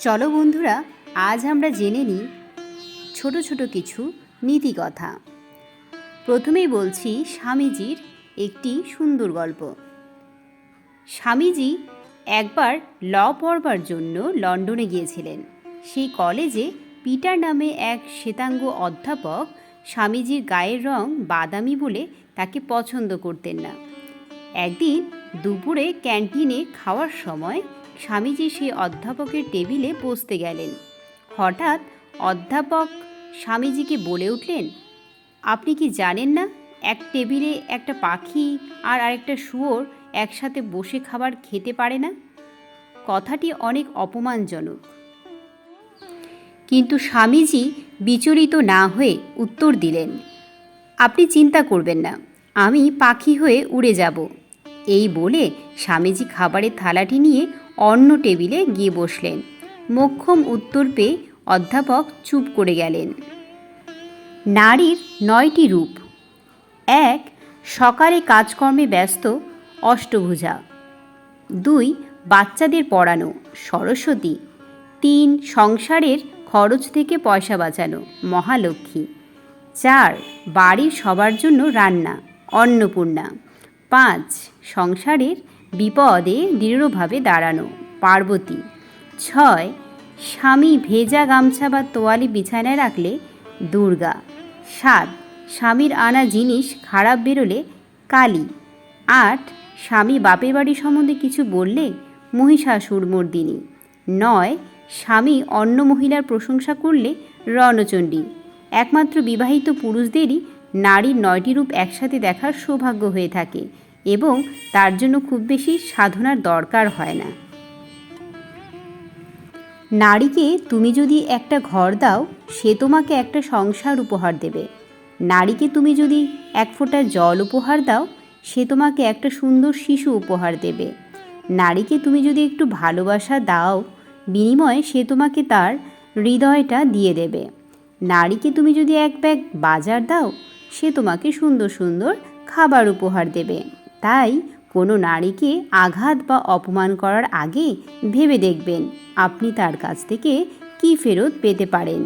চলো বন্ধুরা, আজ আমরা জেনে নিই ছোট ছোট কিছু নীতিকথা। প্রথমেই বলছি স্বামীজির একটি সুন্দর গল্প। স্বামীজি একবার ল পড়বার জন্য লন্ডনে গিয়েছিলেন। সেই কলেজে পিটার নামে এক শ্বেতাঙ্গ অধ্যাপক স্বামীজির গায়ের রং বাদামি বলে তাকে পছন্দ করতেন না। একদিন দুপুরে ক্যান্টিনে খাওয়ার সময় স্বামীজি সেই অধ্যাপকের টেবিলে বসতে গেলেন। হঠাৎ অধ্যাপক স্বামীজিকে বলে উঠলেন, আপনি কি জানেন না, এক টেবিলে একটা পাখি আর আরেকটা শুয়োর একসাথে বসে খাবার খেতে পারে না? কথাটি অনেক অপমানজনক। কিন্তু স্বামীজি বিচলিত না হয়ে উত্তর দিলেন, আপনি চিন্তা করবেন না, আমি পাখি হয়ে উড়ে যাব। এই বলে স্বামীজি খাবারের থালাটি নিয়ে অন্য টেবিলে গিয়ে বসলেন। মোক্ষম উত্তর পেয়ে অধ্যাপক চুপ করে গেলেন। নারীর নয়টি রূপ। এক, সকালে কাজকর্মে ব্যস্ত, অষ্টভুজা। দুই, বাচ্চাদের পড়ানো, সরস্বতী। তিন, সংসারের খরচ থেকে পয়সা বাঁচানো, মহালক্ষ্মী। চার, বাড়ির সবার জন্য রান্না, অন্নপূর্ণা। পাঁচ, সংসারের বিপদে দৃঢ়ভাবে দাঁড়ানো। পার্বতী, ছয়, স্বামী ভেজা গামছা বা তোয়ালি বিছানায় রাখলে দুর্গা। সাত, স্বামীর আনা জিনিস খারাপ বেরোলে কালী। আট, স্বামী বাপের বাড়ি সম্বন্ধে কিছু বললে মহিষাসুর মর্দিনী। নয়, স্বামী অন্য মহিলার প্রশংসা করলে রণচণ্ডী। একমাত্র বিবাহিত পুরুষদেরই নারীর নয়টি রূপ একসাথে দেখার সৌভাগ্য হয়ে থাকে এবং তার জন্য খুব বেশি সাধনার দরকার হয় না। নারীকে তুমি যদি একটা ঘর দাও, সে তোমাকে একটা সংসার উপহার দেবে। নারীকে তুমি যদি এক ফোঁটা জল উপহার দাও, সে তোমাকে একটা সুন্দর শিশু উপহার দেবে। নারীকে তুমি যদি একটু ভালোবাসা দাও, বিনিময়ে সে তোমাকে তার হৃদয়টা দিয়ে দেবে। নারীকে তুমি যদি এক ব্যাগ বাজার দাও সে তোমাকে সুন্দর সুন্দর খাবার উপহার দেবে। তাই কোনো নারীকে আঘাত বা অপমান করার আগে ভেবে দেখবেন, আপনি তার কাছ থেকে কি ফেরত পেতে পারেন।